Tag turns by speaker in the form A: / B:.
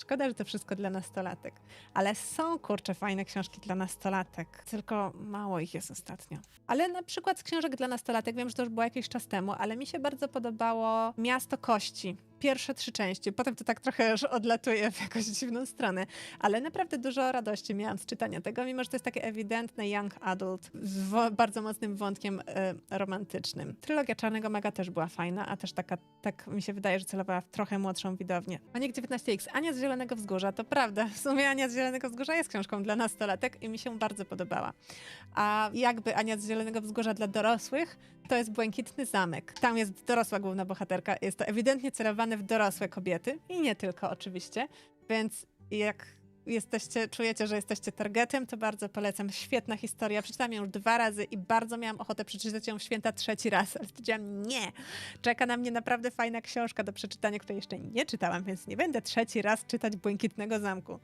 A: Szkoda, że to wszystko dla nastolatek. Ale są, kurczę, fajne książki dla nastolatek. Tylko mało ich jest ostatnio. Ale na przykład z książek dla nastolatek, wiem, że to już było jakiś czas temu, ale mi się bardzo podobało Miasto Kości. Pierwsze trzy części. Potem to tak trochę już odlatuje w jakąś dziwną stronę. Ale naprawdę dużo radości miałam z czytania tego, mimo że to jest takie ewidentne young adult z bardzo mocnym wątkiem e, romantycznym. Trylogia Czarnego Maga też była fajna, a też taka, tak mi się wydaje, że celowała w trochę młodszą widownię. Maniek 19X, Ania z Zielonego Wzgórza, to prawda. W sumie Ania z Zielonego Wzgórza jest książką dla nastolatek i mi się bardzo podobała. A jakby Ania z Zielonego Wzgórza dla dorosłych, to jest Błękitny Zamek. Tam jest dorosła główna bohaterka. Jest to ewidentnie celowane w dorosłe kobiety i nie tylko oczywiście, więc jak jesteście, czujecie, że jesteście targetem, to bardzo polecam. Świetna historia. Przeczytałam ją już dwa razy i bardzo miałam ochotę przeczytać ją w święta trzeci raz, ale stwierdziłam, nie. Czeka na mnie naprawdę fajna książka do przeczytania, której jeszcze nie czytałam, więc nie będę trzeci raz czytać Błękitnego Zamku.